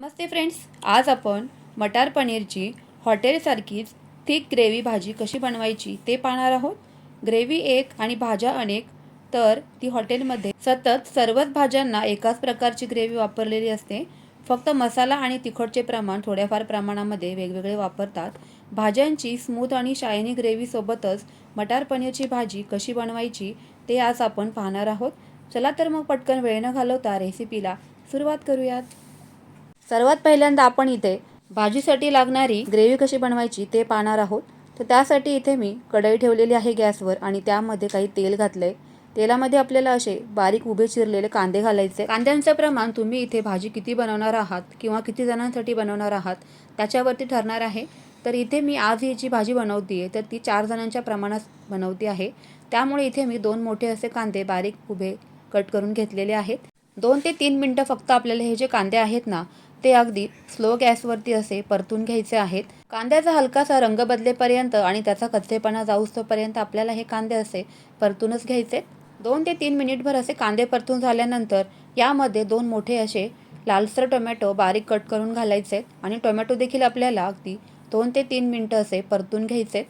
नमस्ते friends आज आपण मटार पनीरची हॉटेलसारखीच थिक ग्रेव्ही भाजी कशी बनवायची ते पाहणार आहोत. ग्रेव्ही एक आणि भाज्या अनेक तर ती हॉटेलमध्ये सतत सर्वच भाज्यांना एकाच प्रकारची ग्रेव्ही वापरलेली असते. फक्त मसाला आणि तिखटचे प्रमाण थोड्याफार प्रमाणामध्ये वेगवेगळे वापरतात. भाज्यांची स्मूथ आणि शायनी ग्रेव्हीसोबतच मटार पनीरची भाजी कशी बनवायची ते आज आपण पाहणार आहोत. चला तर मग पटकन वेळ न घालवता रेसिपीला सुरुवात करूयात. सर्वात पहिल्यांदा आपण इथे भाजीसाठी लागणारी ग्रेव्ही कशी बनवायची ते पाहणार आहोत. तर त्यासाठी इथे मी कढई ठेवलेली आहे गॅसवर आणि त्यामध्ये काही तेल घातलं. आहे तेलामध्ये आपल्याला असे बारीक उभे चिरलेले कांदे घालायचे. कांद्यांचं प्रमाण तुम्ही इथे भाजी किती बनवणार आहात किंवा किती जणांसाठी बनवणार आहात त्याच्यावरती ठरणार आहे. तर इथे मी आज ही जी भाजी बनवते तर ती चार जणांच्या प्रमाणात बनवते आहे. त्यामुळे इथे मी दोन मोठे असे कांदे बारीक उभे कट करून घेतलेले आहेत. दोन ते तीन मिनटं फक्त आपल्याला हे जे कांदे आहेत ना ते अगदी स्लो गॅसवरती असे परतून घ्यायचे आहेत. कांद्याचा हलकासा रंग बदलेपर्यंत आणि त्याचा कच्चेपणा जाऊस्तोपर्यंत आपल्याला हे कांदे असे परतूनच घ्यायचे. दोन ते तीन मिनिटभर असे कांदे परतून झाल्यानंतर यामध्ये दोन मोठे असे लालसर टोमॅटो बारीक कट करून घालायचे आणि टोमॅटो देखील आपल्याला अगदी दोन ते तीन मिनटं असे परतून घ्यायचे.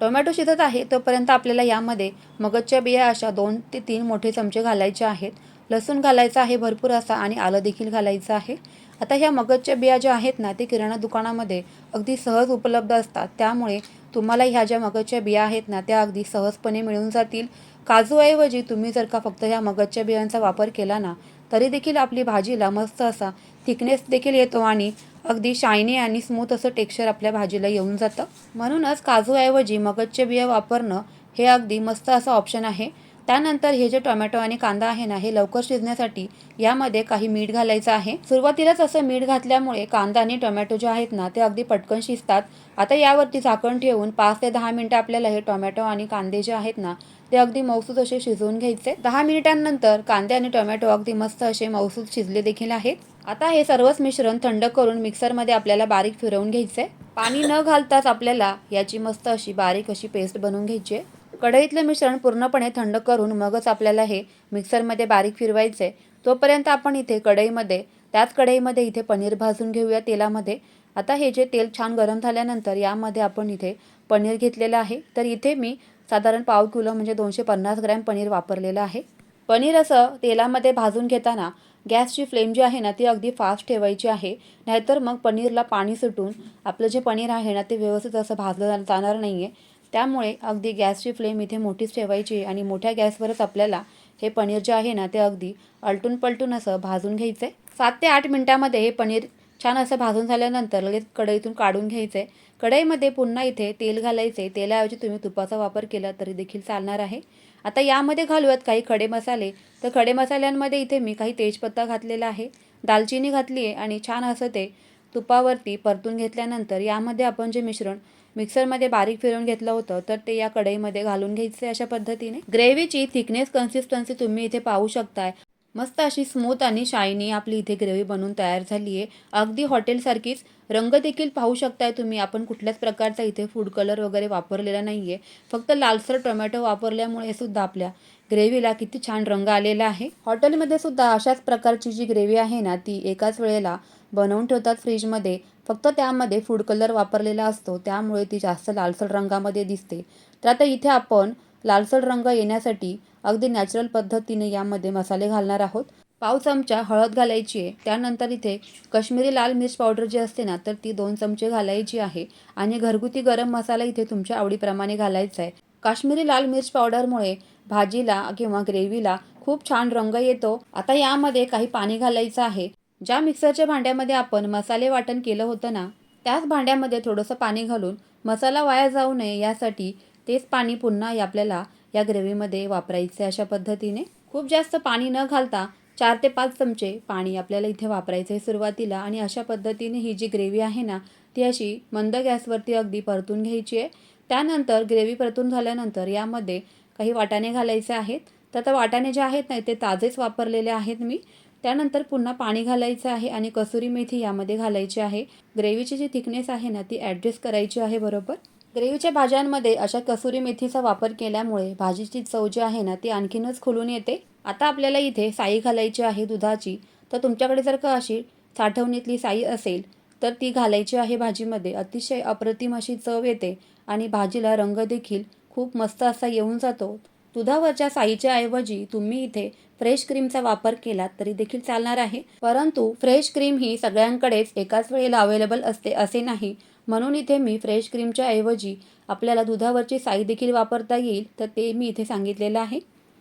टोमॅटो शिजत आहे तोपर्यंत आपल्याला यामध्ये मगजच्या बिया अशा दोन ते तीन मोठे चमचे घालायचे आहेत. लसूण घालायचा आहे भरपूर असा आणि आलं देखील घालायचं आहे. आता ह्या मगजच्या बिया ज्या आहेत ना ते किराणा दुकानामध्ये अगदी सहज उपलब्ध असतात. त्यामुळे तुम्हाला ह्या ज्या मगजच्या बिया आहेत ना त्या अगदी सहजपणे मिळून जातील. काजूऐवजी तुम्ही जर का फक्त ह्या मगजच्या बियांचा वापर केला ना तरी देखील आपली भाजीला मस्त असा थिकनेस देखील येतो आणि अगदी शायनी आणि स्मूथ असं टेक्स्चर आपल्या भाजीला येऊन जातं. म्हणूनच काजूऐवजी मगजच्या बिया वापरणं हे अगदी मस्त असं ऑप्शन आहे. त्यानंतर हे जे टोमॅटो आणि कांदा आहे ना हे लवकर शिजण्यासाठी यामध्ये काही मीठ घालायचं आहे. सुरुवातीलाच असं मीठ घातल्यामुळे कांदा आणि टोमॅटो जे आहेत ना ते अगदी पटकन शिजतात. आता यावरती झाकण ठेवून पाच ते दहा मिनटं आपल्याला हे टोमॅटो आणि कांदे जे आहेत ना ते अगदी मौसूद असे शिजवून घ्यायचे. दहा मिनिटांनंतर कांदे आणि टोमॅटो अगदी मस्त असे मौसूद शिजले देखील आहेत. आता हे सर्वच मिश्रण थंड करून मिक्सरमध्ये आपल्याला बारीक फिरवून घ्यायचे. पाणी न घालताच आपल्याला याची मस्त अशी बारीक अशी पेस्ट बनवून घ्यायची आहे. कढईतलं मिश्रण पूर्णपणे थंड करून मगच आपल्याला हे मिक्सरमध्ये बारीक फिरवायचं आहे तोपर्यंत आपण इथे कढईमध्ये त्याच कढईमध्ये इथे पनीर भाजून घेऊया तेलामध्ये. आता हे जे तेल छान गरम झाल्यानंतर यामध्ये आपण इथे पनीर घेतलेलं आहे. तर इथे मी साधारण पाव किलो म्हणजे दोनशे पन्नास ग्रॅम पनीर वापरलेलं आहे. पनीर असं तेलामध्ये भाजून घेताना गॅसची फ्लेम जी आहे ना ती अगदी फास्ट ठेवायची आहे. नाहीतर मग पनीरला पाणी सुटून आपलं जे पनीर आहे ना ते व्यवस्थित असं भाजलं जाणार नाही आहे त्यामुळे अगदी गॅसची फ्लेम इथे मोठीच ठेवायची आणि मोठ्या गॅसवरच आपल्याला हे पनीर जे आहे ना ते अगदी अलटून पलटून असं भाजून घ्यायचं. आहे सात ते आठ मिनटामध्ये हे पनीर छान असं भाजून झाल्यानंतर लगेच कढईतून काढून घ्यायचं. आहे कढईमध्ये पुन्हा इथे तेल घालायचे. तेलाऐवजी तुम्ही तुपाचा वापर केला तरी देखील चालणार आहे. आता यामध्ये घालूयात काही खडे मसाले. तर खडे मसाल्यांमध्ये इथे मी काही तेजपत्ता घातलेला आहे. दालचिनी घातली आहे आणि छान असं ते तुपावरती परतून घेतल्यानंतर यामध्ये आपण जे मिश्रण मिक्सरमध्ये बारीक फिरवून घेतलं होतं तर ते या कढईमध्ये घालून घ्यायचे अशा पद्धतीने. ग्रेव्हीची थिकनेस कन्सिस्टन्सी तुम्ही इथे पाहू शकताय. मस्त अशी स्मूथ आणि शायनी आपली इथे ग्रेव्ही बनवून तयार झाली आहे. अगदी हॉटेलसारखीच रंग देखील पाहू शकताय तुम्ही. आपण कुठल्याच प्रकारचा इथे फूड कलर वगैरे वापरलेला नाही आहे फक्त लालसर टोमॅटो वापरल्यामुळे सुद्धा आपल्या ग्रेव्हीला किती छान रंग आलेला आहे. हॉटेलमध्ये सुद्धा अशाच प्रकारची जी ग्रेव्ही आहे ना ती एकाच वेळेला बनवून ठेवतात फ्रीजमध्ये फक्त त्यामध्ये फूड कलर वापरलेला असतो त्यामुळे ती जास्त लालसर रंगामध्ये दिसते. तर आता इथे आपण लालसर रंग येण्यासाठी अगदी नॅचरल पद्धतीने यामध्ये मसाले घालणार आहोत. पाव चमचा हळद घालायची आहे. त्यानंतर इथे कश्मीरी लाल मिर्च पावडर जी असते ना तर ती दोन चमचे घालायची आहे. आणि घरगुती गरम मसाला इथे तुमच्या आवडीप्रमाणे घालायचा आहे. काश्मीरी लाल मिर्च पावडरमुळे भाजीला किंवा ग्रेव्हीला खूप छान रंग येतो. आता यामध्ये काही पाणी घालायचं आहे. ज्या मिक्सरच्या भांड्यामध्ये आपण मसाले वाटण केलं होतं ना त्याच भांड्यामध्ये थोडंसं पाणी घालून मसाला वाया जाऊ नये यासाठी तेच पाणी पुन्हा आपल्याला या ग्रेव्हीमध्ये वापरायचे अशा पद्धतीने. खूप जास्त पाणी न घालता चार ते पाच चमचे पाणी आपल्याला इथे वापरायचं आहे सुरुवातीला आणि अशा पद्धतीने ही जी ग्रेव्ही आहे ना ती अशी मंद गॅसवरती अगदी परतून घ्यायची आहे त्यानंतर ग्रेव्ही परतून झाल्यानंतर यामध्ये काही वाटाणे घालायचे आहेत. तर आता वाटाणे जे आहेत ना ते ताजेच वापरलेले आहेत मी. त्यानंतर पुन्हा पाणी घालायचं आहे आणि कसुरी मेथी यामध्ये घालायची आहे. ग्रेव्हीची जी थिकनेस आहे ना ती ॲडजस्ट करायची आहे बरोबर. ग्रेव्हीच्या भाज्यांमध्ये अशा कसुरी मेथीचा वापर केल्यामुळे भाजीची चव जी आहे ना ती आणखीनच खुलून येते. आता आपल्याला इथे साई घालायची आहे दुधाची. तर तुमच्याकडे जर का अशी साठवणीतली साई असेल तर ती घालायची आहे भाजीमध्ये. अतिशय अप्रतिम अशी चव येते आणि भाजीला रंग देखील खूप मस्त असा येऊन जातो. दुधावरच्या साईच्या ऐवजी तुम्ही इथे फ्रेश क्रीमचा वापर केला तरी देखील चालणार आहे. परंतु फ्रेश क्रीम ही सगळ्यांकडेच एकाच वेळेला अवेलेबल असते असे नाही. म्हणून इथे मी फ्रेश क्रीमच्या ऐवजी आपल्याला दुधावरची साई देखील वापरता येईल तर ते मी इथे सांगितलेलं आहे.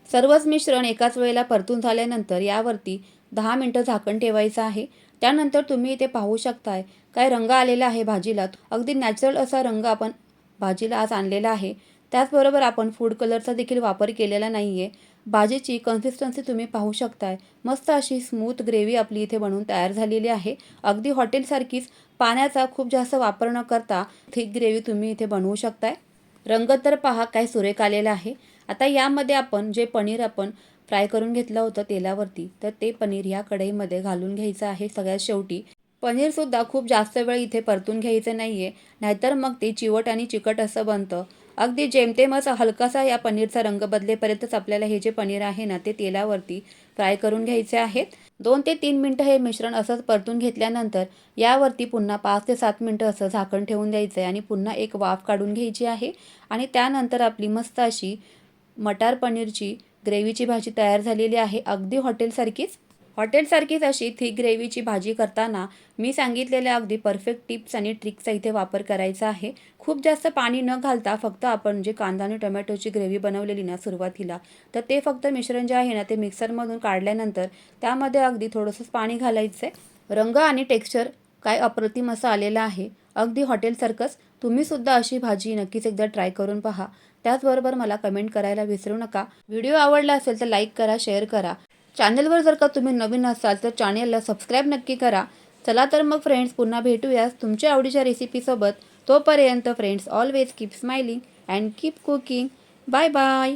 सर्वच मिश्रण एकाच वेळेला परतून झाल्यानंतर यावरती दहा मिनटं झाकण ठेवायचं आहे. त्यानंतर तुम्ही इथे पाहू शकताय काय रंग आलेला आहे भाजीला. अगदी नॅचरल असा रंग आपण भाजीला आज आणलेला आहे. त्याचबरोबर आपण फूड कलरचा देखील वापर केलेला नाही आहे भाजीची कन्सिस्टन्सी तुम्ही पाहू शकताय. मस्त अशी स्मूथ ग्रेव्ही आपली इथे बनवून तयार झालेली आहे. अगदी हॉटेलसारखीच पाण्याचा खूप जास्त वापर न करता थिक ग्रेव्ही तुम्ही इथे बनवू शकताय. रंग तर पहा काय सुरेख आलेला आहे. आता यामध्ये आपण जे पनीर आपण फ्राय करून घेतलं होतं तेलावरती तर ते पनीर या कढईमध्ये घालून घ्यायचं आहे सगळ्यात शेवटी. पनीरसुद्धा खूप जास्त वेळ इथे परतून घ्यायचं नाही आहे नाहीतर मग ते चिवट आणि चिकट असं बनतं. अगदी जेमतेमच हलकासा या पनीरचा रंग बदलेपर्यंतच आपल्याला हे जे पनीर आहे ना ते तेलावरती फ्राय करून घ्यायचे आहेत. दोन ते तीन मिनटं हे मिश्रण असंच परतून घेतल्यानंतर यावरती पुन्हा पाच ते सात मिनटं असं झाकण ठेवून द्यायचं आहे आणि पुन्हा एक वाफ काढून घ्यायची आहे. आणि त्यानंतर आपली मस्त अशी मटार पनीरची ग्रेव्हीची भाजी तयार झालेली आहे. अगदी हॉटेलसारखीच. हॉटेलसारखीच अशी थिक ग्रेव्हीची भाजी करताना मी सांगितलेल्या अगदी परफेक्ट टिप्स आणि ट्रिक्सचा इथे वापर करायचा आहे. खूप जास्त पाणी न घालता फक्त आपण जे कांदा आणि टोमॅटोची ग्रेव्ही बनवलेली ना सुरुवातीला तर ते फक्त मिश्रण जे आहे ना ते मिक्सरमधून काढल्यानंतर त्यामध्ये अगदी थोडंसंच पाणी घालायचं आहे रंग आणि टेक्स्चर काय अप्रतिम असं आलेलं आहे. अगदी हॉटेलसारखंच तुम्हीसुद्धा अशी भाजी नक्कीच एकदा ट्राय करून पहा. त्याचबरोबर मला कमेंट करायला विसरू नका. व्हिडिओ आवडला असेल तर लाईक करा शेअर करा. चॅनलवर जर का तुम्ही नवीन असाल तर चॅनलला सबस्क्राईब नक्की करा. चला तर मग फ्रेंड्स पुन्हा भेटूयास तुमच्या आवडीच्या रेसिपीसोबत तोपर्यंत friends always keep smiling and keep cooking bye bye